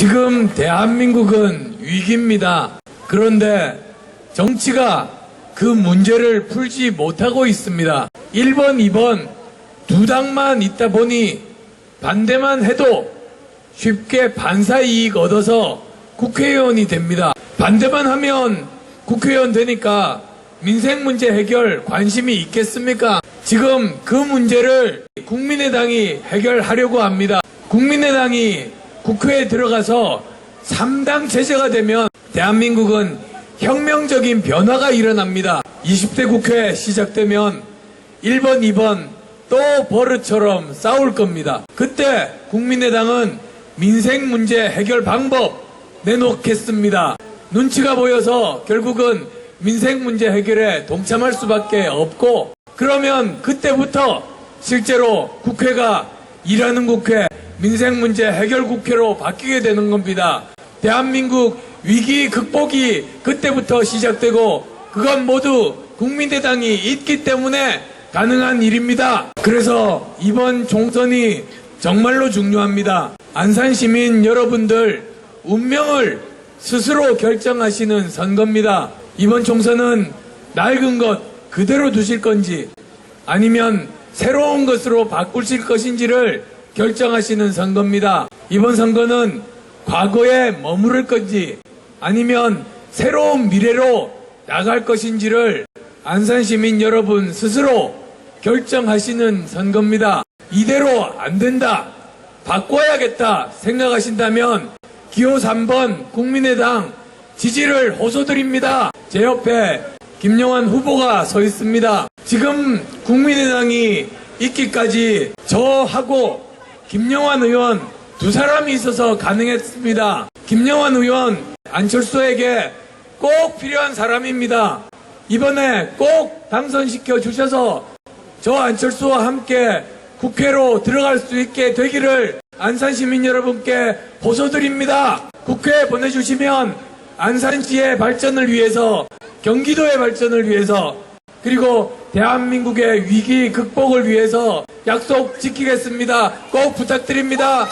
지금 대한민국은 위기입니다. 그런데 정치가 그 문제를 풀지 못하고 있습니다. 1번, 2번 두 당만 있다 보니 반대만 해도 쉽게 반사 이익 얻어서 국회의원이 됩니다. 반대만 하면 국회의원 되니까 민생 문제 해결 관심이 있겠습니까? 지금 그 문제를 국민의당이 해결하려고 합니다. 국민의당이 국회에 들어가서 3당 체제가 되면 대한민국은 혁명적인 변화가 일어납니다. 20대 국회 시작되면 1번, 2번 또 버릇처럼 싸울 겁니다. 그때 국민의당은 민생 문제 해결 방법 내놓겠습니다. 눈치가 보여서 결국은 민생 문제 해결에 동참할 수밖에 없고 그러면 그때부터 실제로 국회가 일하는 국회, 민생 문제 해결 국회로 바뀌게 되는 겁니다. 대한민국 위기 극복이 그때부터 시작되고 그건 모두 국민의당이 있기 때문에 가능한 일입니다. 그래서 이번 총선이 정말로 중요합니다. 안산 시민 여러분들 운명을 스스로 결정하시는 선거입니다. 이번 총선은 낡은 것 그대로 두실 건지 아니면 새로운 것으로 바꾸실 것인지를 결정하시는 선거입니다. 이번 선거는 과거에 머무를 건지 아니면 새로운 미래로 나갈 것인지를 안산 시민 여러분 스스로 결정하시는 선거입니다. 이대로 안 된다. 바꿔야겠다 생각하신다면 기호 3번 국민의당 지지를 호소드립니다. 제 옆에 김영환 후보가 서 있습니다. 지금 국민의당이 있기까지 저하고 김영환 의원 두 사람이 있어서 가능했습니다. 김영환 의원 안철수에게 꼭 필요한 사람입니다. 이번에 꼭 당선시켜 주셔서 저 안철수와 함께 국회로 들어갈 수 있게 되기를 안산 시민 여러분께 호소드립니다. 국회에 보내주시면 안산시의 발전을 위해서 경기도의 발전을 위해서 그리고 대한민국의 위기 극복을 위해서 약속 지키겠습니다. 꼭 부탁드립니다.